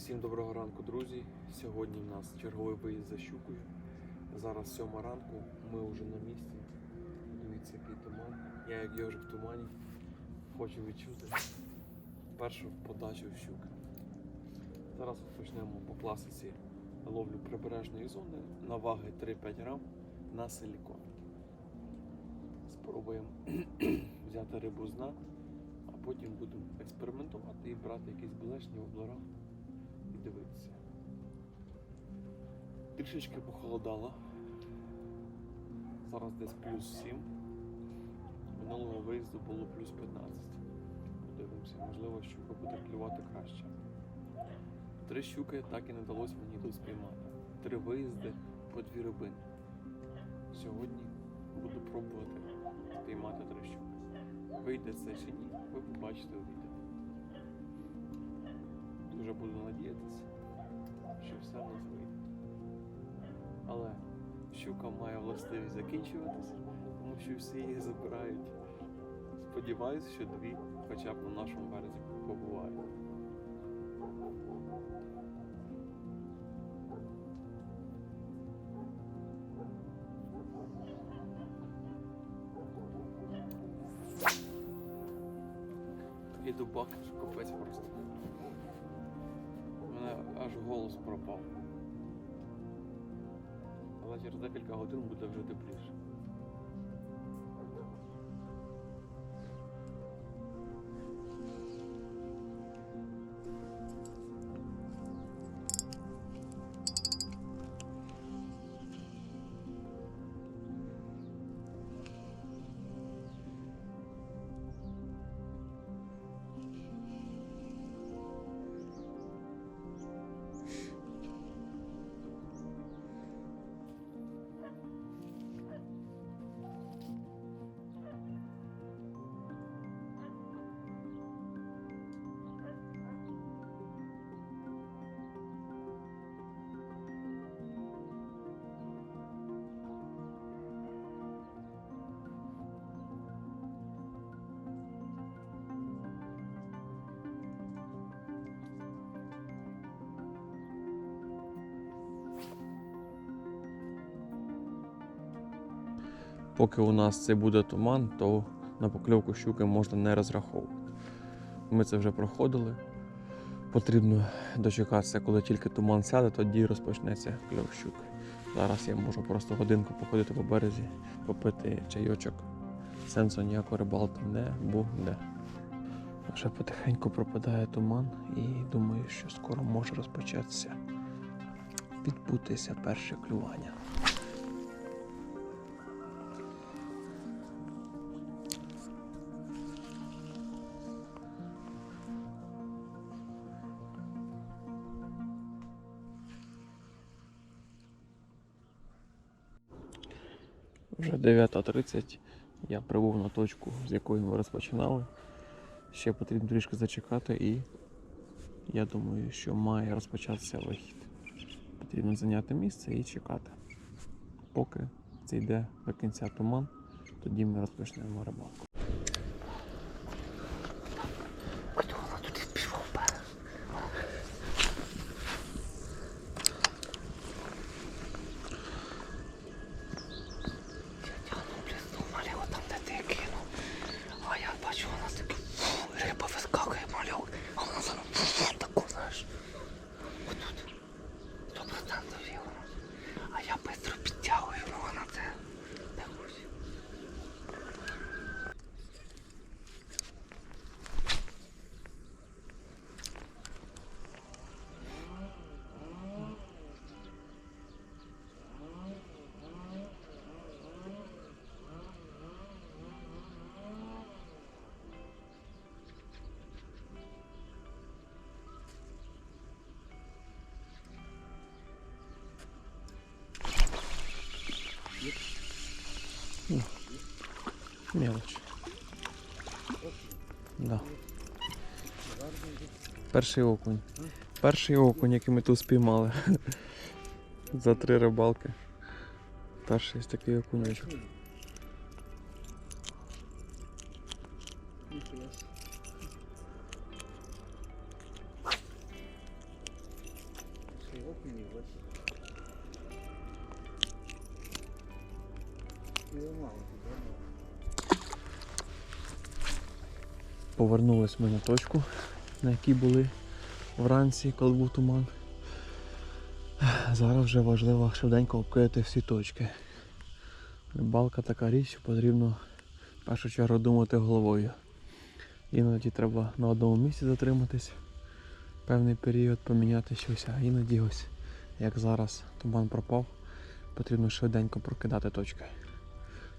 Всім доброго ранку, друзі. Сьогодні в нас черговий виїзд за щукою. Зараз сьома ранку, ми вже на місці. Дивіться, який туман. Я як йожик в тумані. Хочу відчути першу подачу щуки. Зараз почнемо по класиці ловлю прибережної зони на ваги 3-5 грам на силікон. Спробуємо взяти рибу з дна, а потім будемо експериментувати і брати якісь білешні облора дивитися. Трішечки похолодало. Зараз десь плюс 7. Минулого виїзду було плюс 15. Подивимося, можливо, щука буде клювати краще. Три щуки так і не вдалося мені тут спіймати. Три виїзди по дві рибини. Сьогодні буду пробувати спіймати три щуки. Вийде це чи ні, ви побачите у. Дуже буду надіятися, що все в нас вийде. Але щука має властивість закінчуватися, тому що всі її забирають. Сподіваюсь, що дві хоча б на нашому березі побувають. Такий дубак, капець просто. Аж голос пропав. Але через декілька годин буде вже тепліше. Поки у нас це буде туман, то на покльовку щуки можна не розраховувати. Ми це вже проходили. Потрібно дочекатися, коли тільки туман сяде, тоді розпочнеться кльов щуки. Зараз я можу просто годинку походити по березі, попити чайочок. Сенсу ніякого рибалки не буде. Вже потихеньку пропадає туман і думаю, що скоро може розпочатися відбутися перше клювання. Вже 9.30. Я прибув на точку, з якої ми розпочинали. Ще потрібно трішки зачекати і я думаю, що має розпочатися вихід. Потрібно зайняти місце і чекати. Поки це йде до кінця туман, тоді ми розпочнемо рибалку. Мелочь. Да. Перший окунь. Перший окунь, який ми тут спіймали. За три рибалки. Перший такий окунечок. Мало мало. Повернулись ми на точку, на якій були вранці, коли був туман. Зараз вже важливо швиденько обкрити всі точки. Рибалка така річ, що потрібно в першу чергу думати головою. Іноді треба на одному місці затриматись певний період, поміняти щось, а іноді ось, як зараз туман пропав, потрібно швиденько прокидати точки.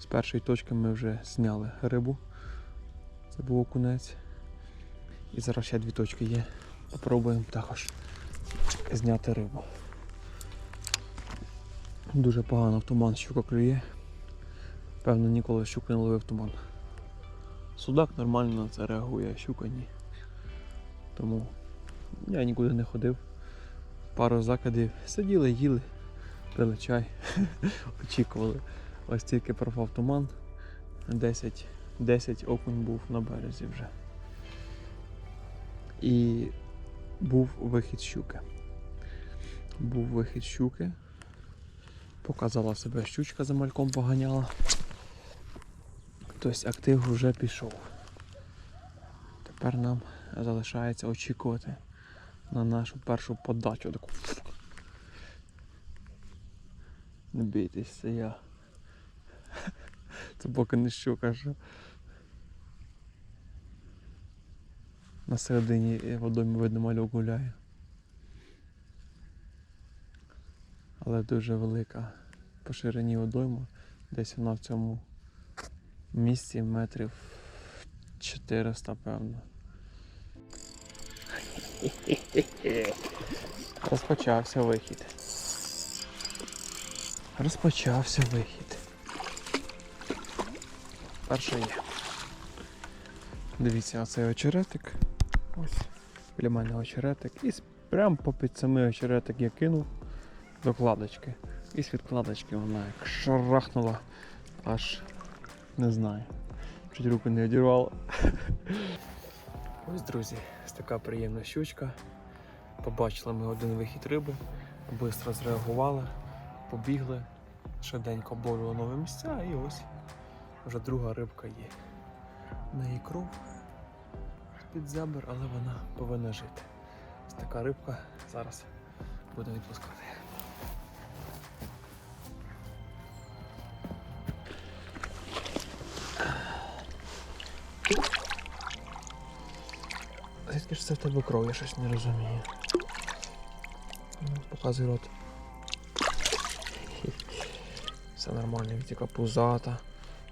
З першої точки ми вже зняли рибу. Це був окунець. І зараз ще дві точки є. Попробуємо також зняти рибу. Дуже погано в туман щука клює. Певно, ніколи щуку не ловив туман. Судак нормально на це реагує, а щука ні. Тому я нікуди не ходив. Пару закидів. Сиділи, їли, пили чай, очікували. Ось тільки пропав туман. 10 10 окунь був на березі вже. І був вихід щуки. Був вихід щуки. Показала себе щучка за мальком поганяла. Тобто актив вже пішов. Тепер нам залишається очікувати на нашу першу подачу. Не бійтесь, це я. Це поки не щука, на середині водойми видно малюк гуляє. Але дуже велика по ширині водойма. Десь вона в цьому місці метрів 400, певно. Розпочався вихід. Розпочався вихід. Перший є. Дивіться, оцей очеретик. Ось. Біля мене очеретик. І с- прям попід самий очеретик я кинув до кладочки. І з відкладочки вона як шарахнула. Аж не знаю. Чуть руку не одірвала. Ось, друзі, ось така приємна щучка. Побачили ми один вихід риби, швидко зреагували, побігли, швиденько обов'язково нові місця і ось вже друга рибка є. В неї кров з-під зябр, але вона повинна жити. Така рибка зараз буде відпускати. Звідки ж це в тебе кров, я щось не розумію. Ну, Показуй рот. Все нормально, відтіка пузата.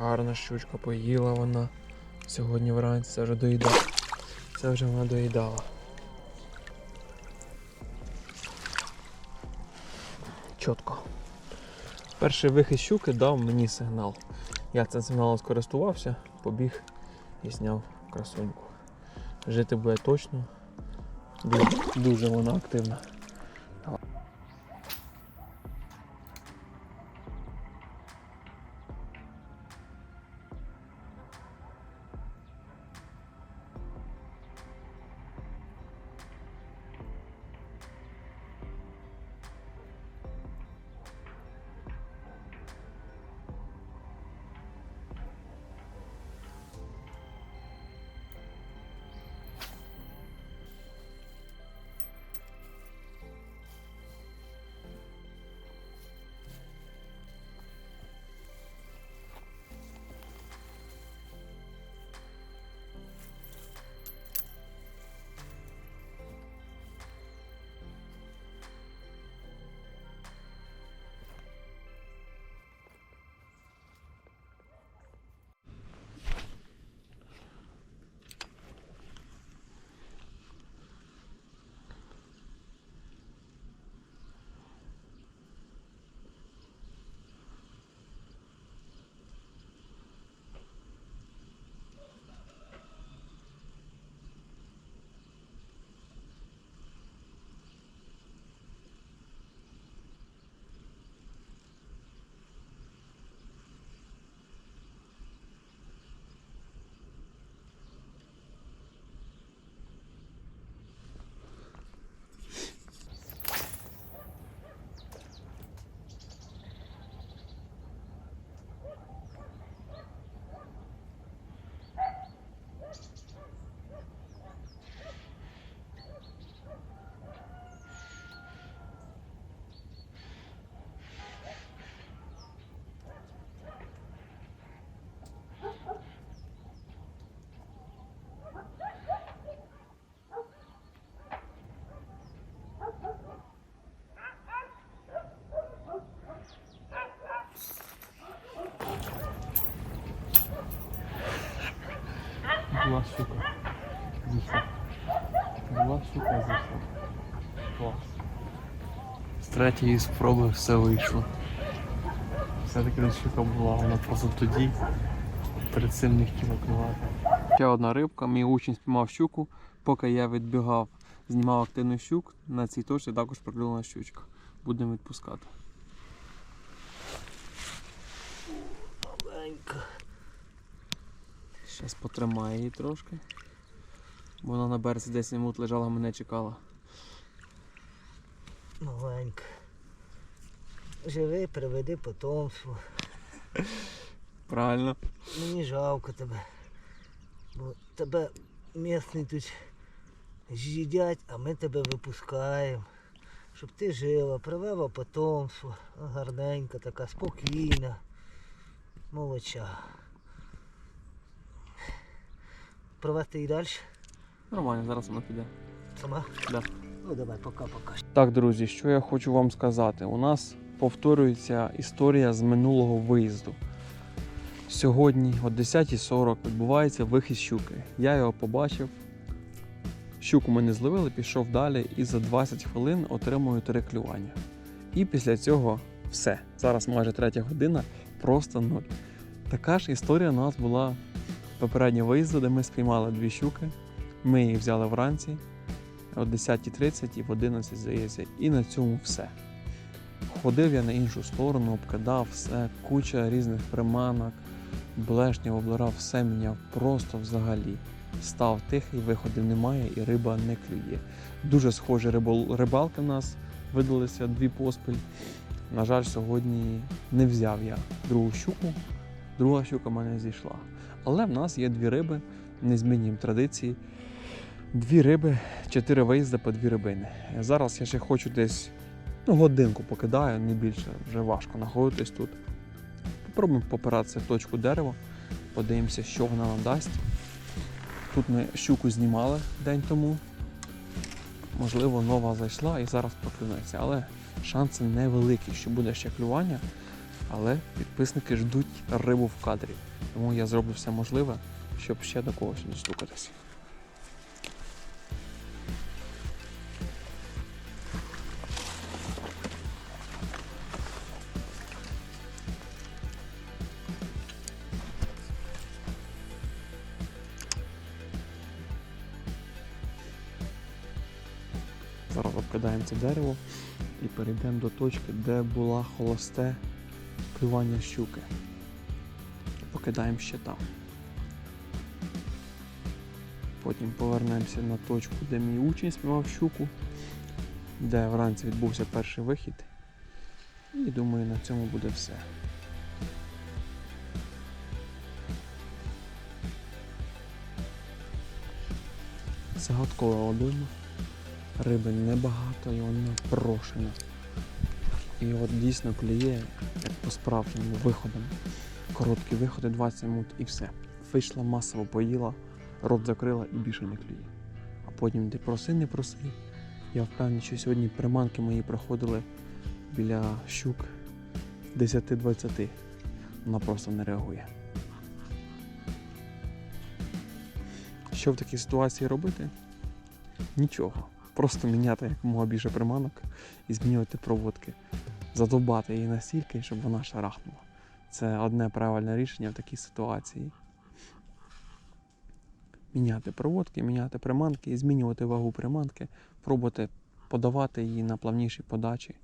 Гарна щучка, поїла вона. Сьогодні вранці це вже доїдала. Це вже вона доїдала. Чітко. Перший вихід щуки дав мені сигнал. Я цим сигналом скористувався, побіг і зняв красуньку. Жити буде точно. Дуже, вона активна. Третьої спроби все вийшло. Все-таки щука була, вона просто тоді перед цим не хотіла клювати. Ще одна рибка, мій учень спіймав щуку, поки я відбігав, знімав активний щук, на цій точці також проклювала щучка. Будемо відпускати. Маленька. Зараз потримаю її трошки. Бо вона на березі 10 минут лежала, мене чекала. Маленька. Живи, приведи потомство. Правильно. Мені жалко тебе. Бо тебе місні тут їдять, а ми тебе випускаємо. Щоб ти жила, привела потомство. Гарненька така, спокійна. Молодча. Провести її далі? Нормально, зараз вона піде. Сама? Да. Ну давай, пока-пока. Так, друзі, що я хочу вам сказати. У нас повторюється історія з минулого виїзду. Сьогодні о 10.40 відбувається вихід щуки. Я його побачив. Щуку ми не зловили, пішов далі і за 20 хвилин отримую три клювання. І після цього все. Зараз майже третя година, просто нуль. Така ж історія у нас була попереднього виїзду, де ми спіймали дві щуки. Ми їх взяли вранці о 10.30 і в 11 здається. І на цьому все. Ходив я на іншу сторону, обкидав все, куча різних приманок, блешнів, облирав, все міняв просто взагалі. Став тихий, виходів немає і риба не клює. Дуже схожі рибалки в нас видалися дві поспіль. На жаль, сьогодні не взяв я другу щуку, друга щука в мене зійшла. Але в нас є дві риби, не змінюємо традиції. Дві риби, чотири виїзди по дві рибини. Зараз я ще хочу десь ну, годинку покидаю, не більше, вже важко знаходитись тут. Попробуємо попиратися в точку дерева, подивимося, що вона нам дасть. Тут ми щуку знімали день тому. Можливо, нова зайшла і зараз проклюнеться. Але шанси невеликі, що буде ще клювання. Але підписники ждуть рибу в кадрі. Тому я зроблю все можливе, щоб ще до когось достукатися. Зараз обкидаємо це дерево і перейдемо до точки, де була холосте клювання щуки. Покидаємо ще там. Потім повернемося на точку, де мій учень спіймав щуку, де вранці відбувся перший вихід. І думаю, на цьому буде все. Загадкова водойма. Риби небагато і вона прошена. І от дійсно клює як по справжньому виходом. Короткі виходи 20 минут і все. Вийшла масово поїла, рот закрила і більше не клює. А потім ти проси, не проси. Я впевнений, що сьогодні приманки мої проходили біля щук 10-20. Вона просто не реагує. Що в такій ситуації робити? Нічого. Просто міняти якомога більше приманок і змінювати проводки. Задовбати її настільки, щоб вона шарахнула. Це одне правильне рішення в такій ситуації. Міняти проводки, міняти приманки і змінювати вагу приманки, пробувати подавати її на плавніші подачі.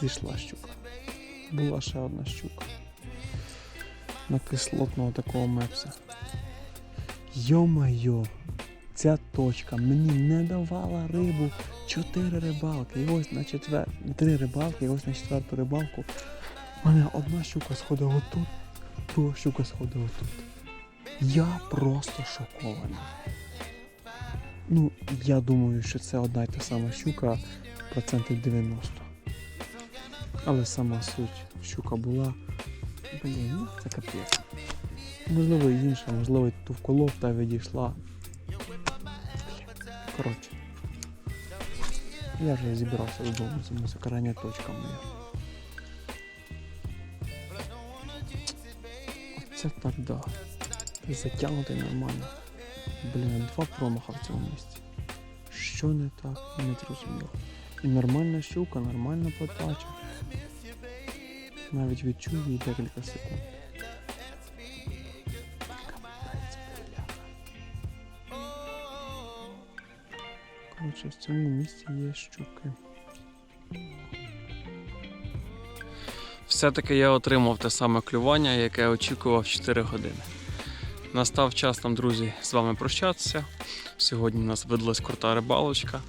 Зійшла щука. baby. була ще одна щука. На кислотного такого мепса. Йо-майо, ця точка мені не давала рибу чотири рибалки. І ось на четвер... три рибалки, і ось на четверту рибалку. У мене одна щука сходила отут, друга щука сходила отут. Я просто шокований. Ну, я думаю, що це одна й та сама щука процентів 90. Але сама суть щука була. Блін, ну це капець. Можливо, інша, можливо, ту вколов та відійшла. Коротше. Я вже зібрався додому, тому це крайня точка моя. Оце так да. Затягнутий нормально. Блін, два промаха в цьому місці. Що не так, не зрозуміло. І нормальна щука, нормальна подача. Навіть відчув її декілька секунд. Коротше, в цьому місці є щуки. Все-таки я отримав те саме клювання, яке очікував 4 години. Настав час нам, друзі, з вами прощатися. Сьогодні у нас видалась крута рибалочка.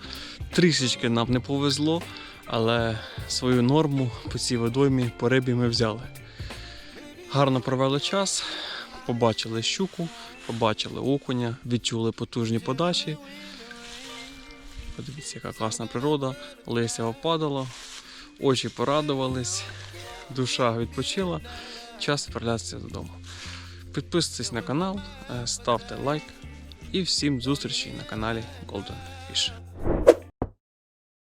Трішечки нам не повезло, але свою норму по цій водоймі по рибі ми взяли. Гарно провели час, побачили щуку, побачили окуня, відчули потужні подачі. Подивіться, яка класна природа, листя опадало, очі порадувались, душа відпочила. Час відправлятися додому. Підписуйтесь на канал, е, ставте лайк і всім зустрічі на каналі Golden Fish.